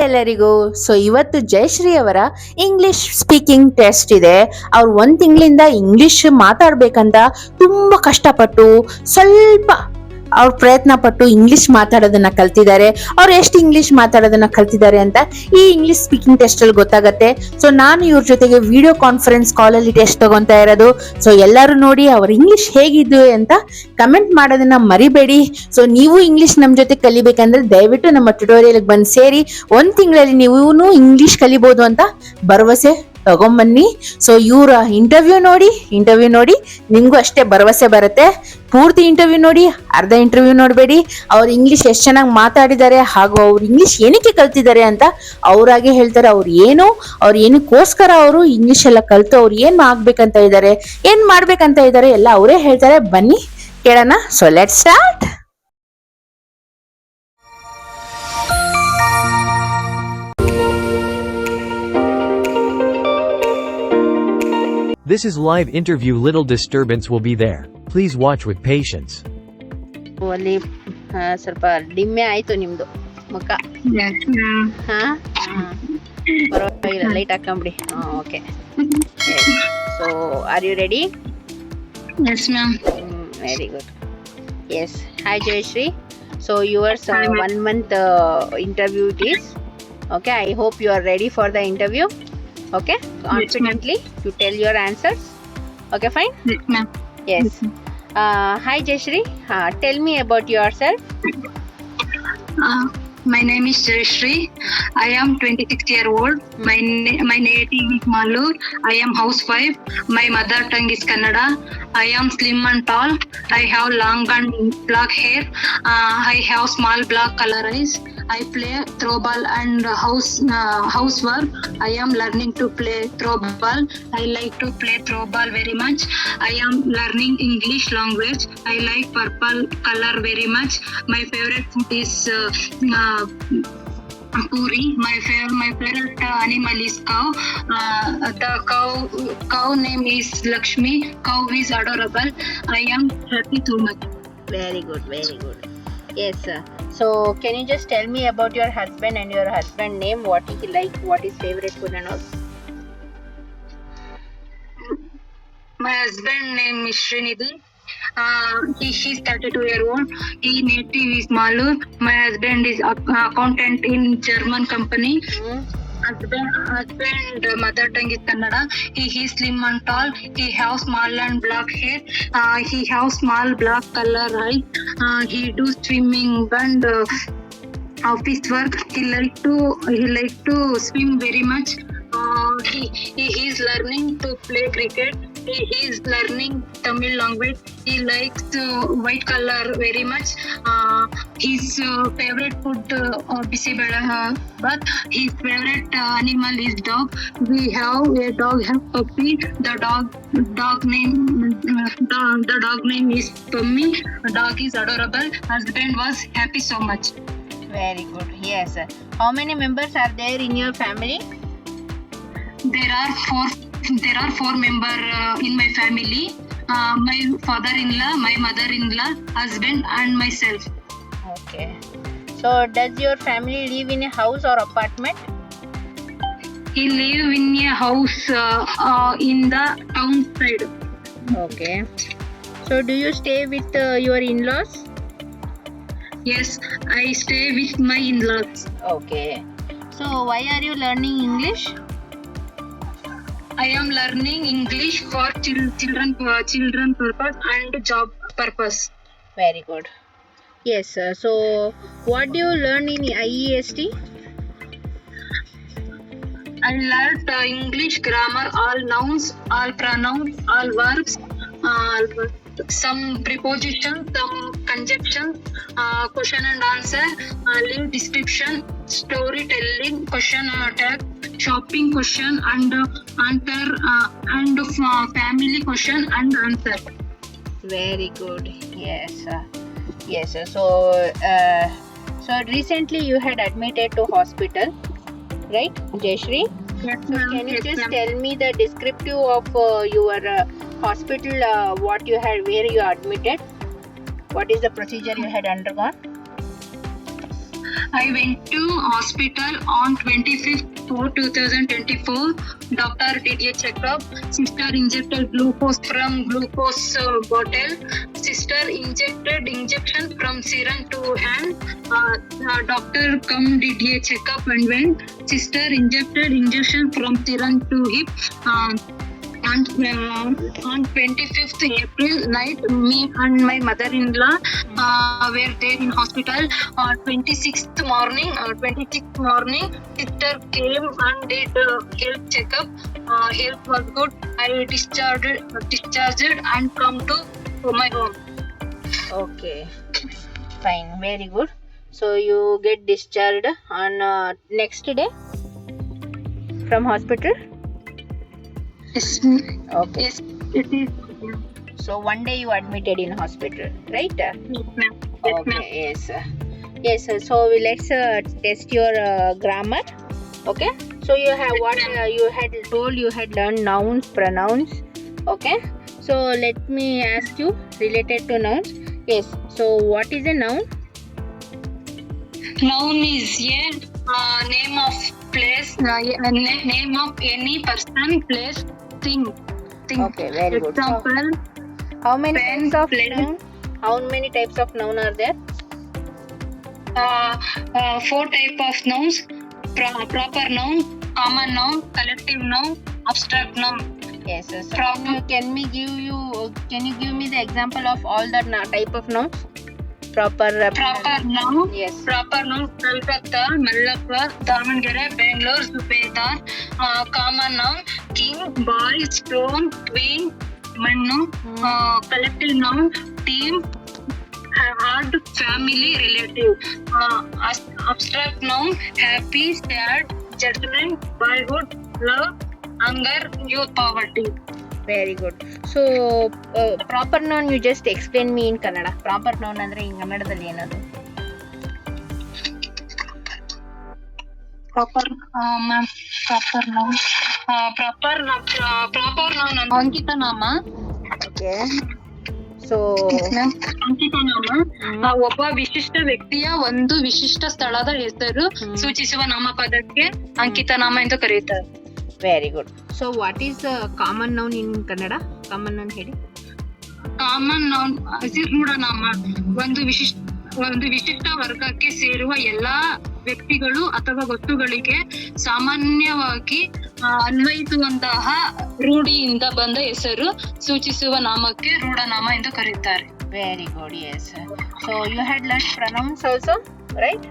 ಎಲ್ಲರಿಗೂ. ಸೊ ಇವತ್ತು ಜಯಶ್ರೀ ಅವರ ಇಂಗ್ಲಿಷ್ ಸ್ಪೀಕಿಂಗ್ ಟೆಸ್ಟ್ ಇದೆ. ಅವ್ರು ಒಂದ್ ತಿಂಗಳಿಂದ ಇಂಗ್ಲಿಷ್ ಮಾತಾಡ್ಬೇಕಂತ ತುಂಬಾ ಕಷ್ಟಪಟ್ಟು ಸ್ವಲ್ಪ ಅವ್ರು ಪ್ರಯತ್ನ ಪಟ್ಟು ಇಂಗ್ಲಿಷ್ ಮಾತಾಡೋದನ್ನ ಕಲ್ತಿದ್ದಾರೆ. ಅವ್ರು ಎಷ್ಟು ಇಂಗ್ಲಿಷ್ ಮಾತಾಡೋದನ್ನ ಕಲ್ತಿದ್ದಾರೆ ಅಂತ ಈ ಇಂಗ್ಲಿಷ್ ಸ್ಪೀಕಿಂಗ್ ಟೆಸ್ಟ್ ಅಲ್ಲಿ ಗೊತ್ತಾಗತ್ತೆ. ಸೊ ನಾನು ಇವ್ರ ಜೊತೆಗೆ ವಿಡಿಯೋ ಕಾನ್ಫರೆನ್ಸ್ ಕಾಲ್ ಅಲ್ಲಿ ಟೆಸ್ಟ್ ತಗೊಂತಾ ಇರೋದು. ಸೊ ಎಲ್ಲರೂ ನೋಡಿ ಅವ್ರ ಇಂಗ್ಲಿಷ್ ಹೇಗಿದ್ದು ಅಂತ ಕಮೆಂಟ್ ಮಾಡೋದನ್ನ ಮರಿಬೇಡಿ. ಸೊ ನೀವು ಇಂಗ್ಲಿಷ್ ನಮ್ಮ ಜೊತೆ ಕಲಿಬೇಕಂದ್ರೆ ದಯವಿಟ್ಟು ನಮ್ಮ ಟ್ಯುಟೋರಿಯಲ್ ಬಂದು ಸೇರಿ ಒಂದ್ ತಿಂಗಳಲ್ಲಿ ನೀವು ಇಂಗ್ಲಿಷ್ ಕಲಿಬಹುದು ಅಂತ ಭರವಸೆ ತಗೊಂಬನ್ನಿ. ಸೊ ಇವರ ಇಂಟರ್ವ್ಯೂ ನೋಡಿ ಇಂಟರ್ವ್ಯೂ ನೋಡಿ ನಿಮಗೂ ಅಷ್ಟೇ ಭರವಸೆ ಬರುತ್ತೆ. ಪೂರ್ತಿ ಇಂಟರ್ವ್ಯೂ ನೋಡಿ, ಅರ್ಧ ಇಂಟರ್ವ್ಯೂ ನೋಡಬೇಡಿ. ಅವ್ರು ಇಂಗ್ಲೀಷ್ ಎಷ್ಟು ಚೆನ್ನಾಗಿ ಮಾತಾಡಿದ್ದಾರೆ ಹಾಗೂ ಅವ್ರು ಇಂಗ್ಲೀಷ್ ಏನಕ್ಕೆ ಕಲ್ತಿದ್ದಾರೆ ಅಂತ ಅವರಾಗೆ ಹೇಳ್ತಾರೆ. ಅವ್ರು ಏನು, ಅವ್ರು ಏನಕ್ಕೋಸ್ಕರ ಅವರು ಇಂಗ್ಲೀಷ್ ಎಲ್ಲ ಕಲ್ತು ಅವ್ರು ಏನು ಆಗ್ಬೇಕಂತ ಇದ್ದಾರೆ, ಏನು ಮಾಡ್ಬೇಕಂತ ಇದ್ದಾರೆ ಎಲ್ಲ ಅವರೇ ಹೇಳ್ತಾರೆ. ಬನ್ನಿ, ಕೇಳೋಣ. So let start This is live interview little disturbance will be there. Please watch with patience. ಅಲ್ಲಿ ಆ, ಸ್ವಲ್ಪ ಡಿಮ್ಮೆ ಆಯ್ತು ನಿಮ್ದು ಮುಖ ಹಾ ಪರವಾಗಿಲ್ಲ ಲೈಟ್ ಹಾಕೊಂಬಿಡಿ ಹಾ okay so are you ready Yes, ma'am. Very good yes hi Jayashree so yours one month interview it is okay I hope you are ready for the interview Okay. So confidently yes, you tell your answers. Okay, fine. Yes, ma'am. Yes. Uh, hi, Jeshri. Uh, tell me about yourself. Uh, my name is Jayashree. I am 26 year old. My na- my native is Malur. I am housewife. My mother tongue is Kannada. I am slim and tall. I have long and black hair. Uh, I have small black color eyes. I play throwball and house uh, housework. I am learning to play throwball. I like to play throwball very much. I am learning English language. I like purple color very much. My favorite food is uh, uh, puri. My favorite my favorite animal is cow. Uh, the cow cow name is Lakshmi. Cow is adorable. I am happy too much. Very good, very good. Yes, sir. So, can you just tell me about your husband and your husband name? What he like? What is favorite food and all? My husband name is Srinidhi. Uh, he she's 32 year old. He native is Malur. My husband is ac- accountant in German company. Hmm? Uh. Uh, black color eyes. Uh, he do swimming and uh, office work. He like to he like to swim very much. Uh, he, he is learning to play cricket. He is learning Tamil language. He likes uh, white color very much. Uh, his uh, favorite food uh, uh, but his favorite uh, animal is dog. We have a dog have puppy. The dog dog name dog, the dog name is Pummy. The dog is adorable. Husband was happy so much. Very good. Yes. How many members are there in your family? there are four there are four member uh, in my family uh, my father-in-law my mother-in-law husband and myself Okay. So, does your family live in a house or apartment? he live in a house uh, uh, in the town side Okay. So, do you stay with uh, your in-laws? yes i stay with my in-laws Okay. So, why are you learning English? I am learning english for chil- children uh, children purpose and job purpose Very good. Yes. sir. So, what do you learn in IEST? I learned uh, English grammar, all nouns, all pronouns, all verbs, all some prepositions, some conjunctions, uh, question and answer, uh, link description, storytelling, question uh, tag, shopping question and uh, answer uh, and uh, family question and answer. Very good. Yes. Yes. So, uh, so recently you had admitted to hospital, right, Jayashri? Yes, So can you Yes, just ma'am. tell me the descriptive of uh, your uh, hospital, uh, what you had, where you admitted? What is the procedure you had undergone? I went to hospital on 25th 4 2024. Doctor did a checkup. Sister injected glucose from glucose uh, bottle. Sister injected injection from serum to hand. Uh, uh, doctor come did a checkup and went. Sister injected injection from serum to hip. On, uh, on 25th April night, me and my mother-in-law uh, were there in hospital. Uh, 26th morning, uh, 26th morning, sister came and did uh, health checkup. Uh, health was good. I discharged, discharged and come to my home. Okay, fine, very good. So you get discharged on uh, next day from hospital. Yes, Okay. yes, it is. So one day you admitted in hospital, right? Yes, ma'am. Yes, ma'am. Okay, yes. Yes, so we- let's uh, test your uh, grammar. Okay, so you have what uh, you had told you had learned nouns, pronouns. Okay, so let me ask you related to nouns. Yes, so what is a noun? Noun is a uh, name of place, uh, name of any person, place, thing. thing. Okay, very good. So, Example, how many pen, types of noun? How many types of noun are there? uh, uh, four type of nouns: Pro- proper noun, common noun, collective noun, abstract noun. Yes. So can you can me give you can you give me the example of all the na- type of nouns? Proper. Uh, Proper noun. Yes. Proper noun: Kolkata, Mallakwa, Davangere, Bangalore, Zubedar. Uh, common noun: king, boy, stone, queen, Mannu. Hmm. Uh, collective noun: team, hard, family, relative. Uh, as- abstract noun: happy, sad, judgment, boyhood, love, anger, youth, poverty. Very good so proper noun you just explain me in Kannada proper noun ಅಂದ್ರೆ ಈ ಕನ್ನಡದಲ್ಲಿ ಏನದು? Proper ma'am proper proper proper proper proper, noun ಅಂದ್ರೆ ಅಂಕಿತ ನಾಮ okay so ಅಂಕಿತ ನಾಮ ಒಬ್ಬ ವಿಶಿಷ್ಟ ವ್ಯಕ್ತಿಯ ಒಂದು ವಿಶಿಷ್ಟ ಸ್ಥಳದ ಹೆಸರು. ಸೂಚಿಸುವ ನಾಮಪದಕ್ಕೆ ಅಂಕಿತ ನಾಮ ಎಂದು ಕರೆಯುತ್ತಾರೆ. Very good so what is common noun in Kannada common noun ಹೇಳಿ. ಕಾಮನ್ ನೌನ್ ನಾಮ ಒಂದು ವಿಶಿಷ್ಟ ಒಂದು ವಿಶಿಷ್ಟ ವರ್ಗಕ್ಕೆ ಸೇರುವ ಎಲ್ಲಾ ವ್ಯಕ್ತಿಗಳು ಅಥವಾ ಗೊತ್ತುಗಳಿಗೆ ಸಾಮಾನ್ಯವಾಗಿ ಅನ್ವಯಿಸುವಂತಹ ರೂಢಿಯಿಂದ ಬಂದ ಹೆಸರು ಸೂಚಿಸುವ ನಾಮಕ್ಕೆ ರೂಢನಾಮ ಎಂದು ಕರೆಯುತ್ತಾರೆ very good yes so you had learn pronouns also right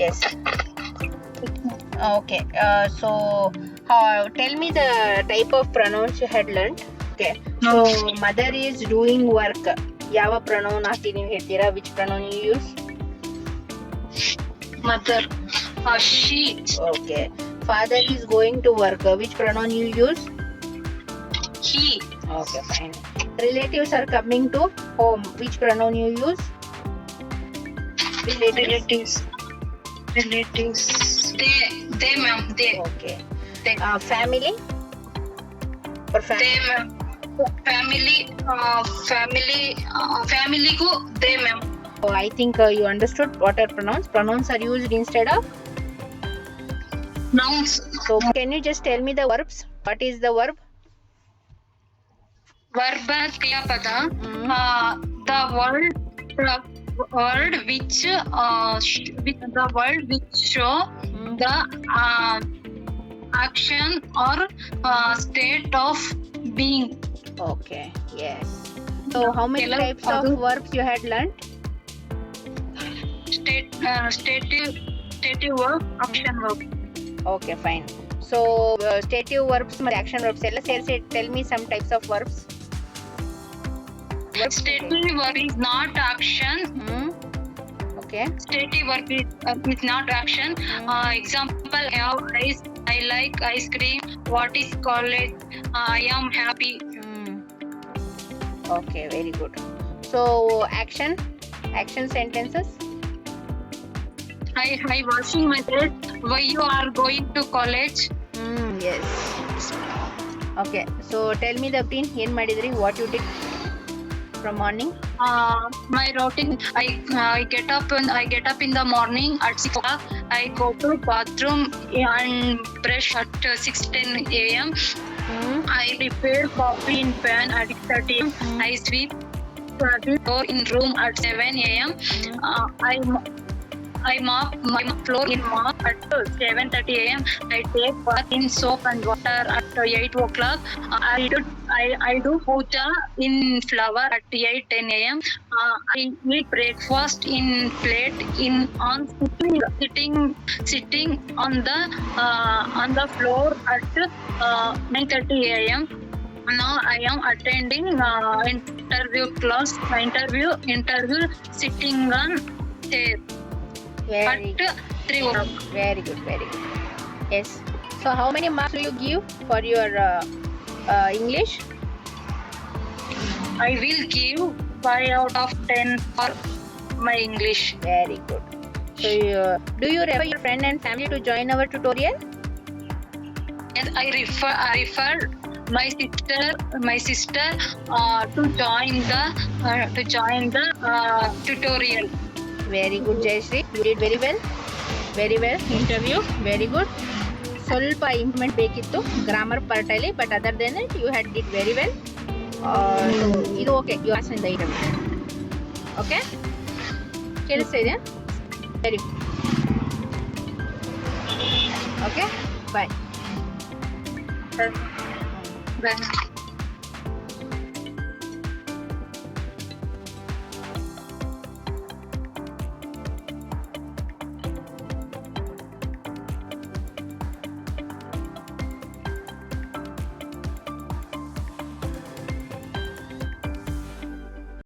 yes okay so tell me the type of pronouns you had learn okay so mother is doing work ಯಾವ ಪ್ರನೌನ್ ಹಾಕಿ ನೀವು ಹೇಳ್ತೀರಾ which pronoun you use mother she Okay. Father is going to work. Uh, Which pronoun you use? He Okay, fine. Relatives are coming to home. Which pronoun you use? Relatives. Relatives relatives they they ma'am they Okay. thing? Uh, family or family they, family और family family family को दे ma'am Oh, I think uh, you understood what are pronouns. Pronouns are used instead of nouns. So, can you just tell me the verbs? What is the verb? Verb kriyapada. Mm. Uh, the word uh, word which uh, sh- the word which show mm. the uh, action or uh, state of being. Okay, yes. So, how many types of verbs you had learned? State, uh, stative, stative verb, action verb. Okay, fine. So, uh, stative verbs, action verbs. Tell me some types of verbs. Verbs stative verb is not action. Hmm. Okay. Stative verb is, uh, is not action. Hmm. Uh, example, have eyes, I like ice cream. What is college? Uh, I am happy. Mm. Okay, very good. So, action, action sentences. I, I washing my dress. Why you are going to college? Mm, yes. Okay. So tell me the pin. my Madidri, what you did from morning? Uh, my routine. I I get up and I get up in the morning at six o'clock. I go to bathroom and brush at uh, six ten a.m. Hmm. I prepare coffee in pan at 6:30 a.m. I sweep door in room at 7 a.m. Uh, I I mop my floor in mop at 7:30 a.m. I take bath in soap and water at 8 o'clock. Uh, I do I, I do puja in flower at 8 10 a.m. Uh, I eat breakfast in plate in on sitting sitting sitting on the uh, on the floor at uh, 9:30 a.m. Now I am attending uh, interview class. Interview interview sitting on chair Very, at three o'clock. very good, very good. Yes. So, how many marks do you give for your uh, uh, English? I will give 5 out of 10 for my English. Very good. So, uh, do you refer your friend and family to join our tutorial? Yes, I refer. I refer my sister, my sister, uh, to join the uh, to join the uh, tutorial. Very good, Jayshree. You did very well. Very well. Interview. Very good. ಸ್ವಲ್ಪ improvement ಬೇಕಿತ್ತು grammar ಪಾರ್ಟಲ್ಲಿ but other than it you had did very well ಇದು okay you as in the item okay ಕೇಳಿಸ್ತಾ ಇದೆಯಾ? Very okay bye Then